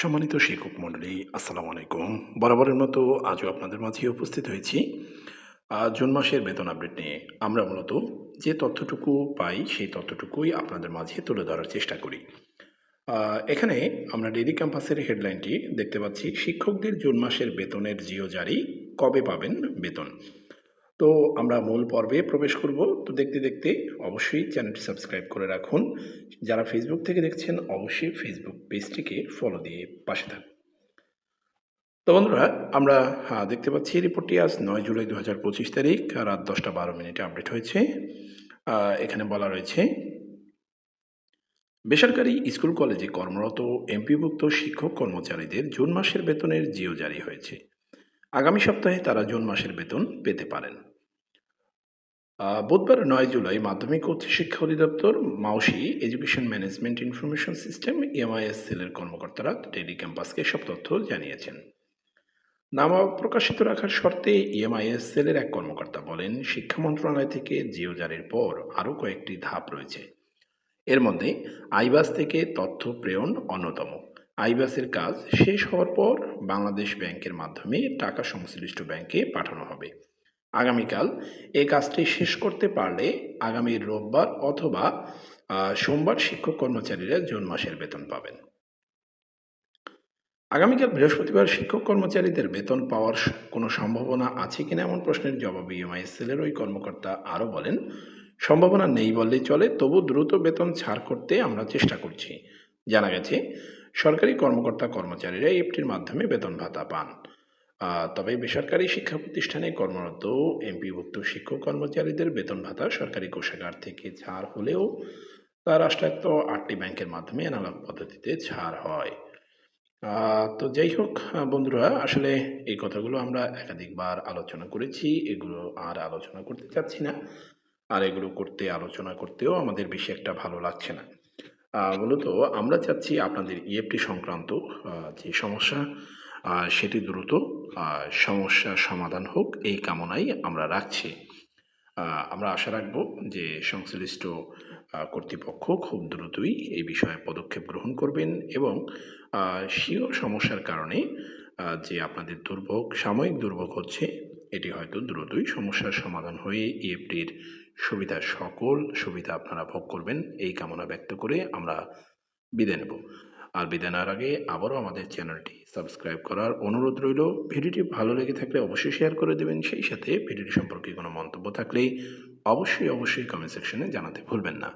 সম্মানিত শিক্ষক মণ্ডলী, আসসালামু আলাইকুম। বরাবরের মতো আজও আপনাদের মাঝে উপস্থিত হয়েছি। জুন মাসের বেতন আপডেট নিয়ে আমরা মূলত যে তথ্যটুকু পাই, সেই তথ্যটুকুই আপনাদের মাঝে তুলে ধরার চেষ্টা করি। এখানে আমরা ডেইলি ক্যাম্পাসের হেডলাইনটি দেখতে পাচ্ছি, শিক্ষকদের জুন মাসের বেতনের জিও জারি, কবে পাবেন বেতন? তো আমরা মূল পর্বে প্রবেশ করব। তো দেখতে দেখতে অবশ্যই চ্যানেলটি সাবস্ক্রাইব করে রাখুন। যারা ফেসবুক থেকে দেখছেন, অবশ্যই ফেসবুক পেজটিকে ফলো দিয়ে পাশে থাকুন। তো বন্ধুরা, আমরা হ্যাঁ দেখতে পাচ্ছি রিপোর্টটি আজ নয় জুলাই দু হাজার পঁচিশ তারিখ, রাত দশটা বারো মিনিটে আপডেট হয়েছে। এখানে বলা রয়েছে, বেসরকারি স্কুল কলেজে কর্মরত এমপিভুক্ত শিক্ষক কর্মচারীদের জুন মাসের বেতনের জিও জারি হয়েছে। আগামী সপ্তাহে তারা জুন মাসের বেতন পেতে পারেন। বুধবার নয় জুলাই মাধ্যমিক উচ্চ শিক্ষা অধিদপ্তর মাউসি education management information system MIS সেলের কর্মকর্তারা ডেলি ক্যাম্পাসকে সব তথ্য জানিয়েছেন। নাম প্রকাশিত রাখার শর্তে ইএমআইএস সেলের এক কর্মকর্তা বলেন, শিক্ষা মন্ত্রণালয় থেকে জিও জারির পর আরও কয়েকটি ধাপ রয়েছে। এর মধ্যে আইবাস থেকে তথ্য প্রেরণ অন্যতম। আইবাসের কাজ শেষ হওয়ার পর বাংলাদেশ ব্যাংকের মাধ্যমে টাকা সংশ্লিষ্ট ব্যাংকে পাঠানো হবে। আগামীকাল এই কাজটি শেষ করতে পারলে আগামী রোববার অথবা সোমবার শিক্ষক কর্মচারীরা জুন মাসের বেতন পাবেন। আগামীকাল বৃহস্পতিবার শিক্ষক কর্মচারীদের বেতন পাওয়ার কোনো সম্ভাবনা আছে কিনা এমন প্রশ্নের জবাবে ইএমআইএসএলের ওই কর্মকর্তা আরও বলেন, সম্ভাবনা নেই বললেই চলে, তবু দ্রুত বেতন ছাড় করতে আমরা চেষ্টা করছি। জানা গেছে, সরকারি কর্মকর্তা কর্মচারীরা এফটির মাধ্যমে বেতন ভাতা পান। তবে বেসরকারি শিক্ষা প্রতিষ্ঠানে কর্মরত এমপিভুক্ত শিক্ষক কর্মচারীদের বেতন ভাতা সরকারি কোষাগার থেকে ছাড় হলেও তা রাষ্ট্রায়ত্ত আটটি ব্যাংকের মাধ্যমে অ্যানালগ পদ্ধতিতে ছাড় হয়। তো যাই হোক বন্ধুরা, আসলে এই কথাগুলো আমরা একাধিকবার আলোচনা করেছি, এগুলো আর আলোচনা করতে চাচ্ছি না। আর এগুলো করতে, আলোচনা করতেও আমাদের বেশি একটা ভালো লাগছে না। মূলত আমরা চাচ্ছি আপনাদের ইএফটি সংক্রান্ত যে সমস্যা সেটি দ্রুত আহ, সমস্যার সমাধান হোক এই কামনাই আমরা রাখছি। আমরা আশা রাখব যে সংশ্লিষ্ট কর্তৃপক্ষ খুব দ্রুতই এই বিষয়ে পদক্ষেপ গ্রহণ করবেন এবং স্বীয় সমস্যার কারণে যে আপনাদের দুর্ভোগ সাময়িক দুর্ভোগ হচ্ছে এটি হয়তো দ্রুতই সমস্যার সমাধান হয়ে ইএফটির সুবিধা সকল সুবিধা আপনারা ভোগ করবেন এই কামনা ব্যক্ত করে আমরা বিদায় নেব। আর বিদায় নেওয়ার আগে আবারও আমাদের চ্যানেলটি সাবস্ক্রাইব করার অনুরোধ রইল। ভিডিওটি ভালো লেগে থাকলে অবশ্যই শেয়ার করে দেবেন। সেই সাথে ভিডিওটি সম্পর্কে কোনো মন্তব্য থাকলে অবশ্যই অবশ্যই কমেন্ট সেকশনে জানাতে ভুলবেন না।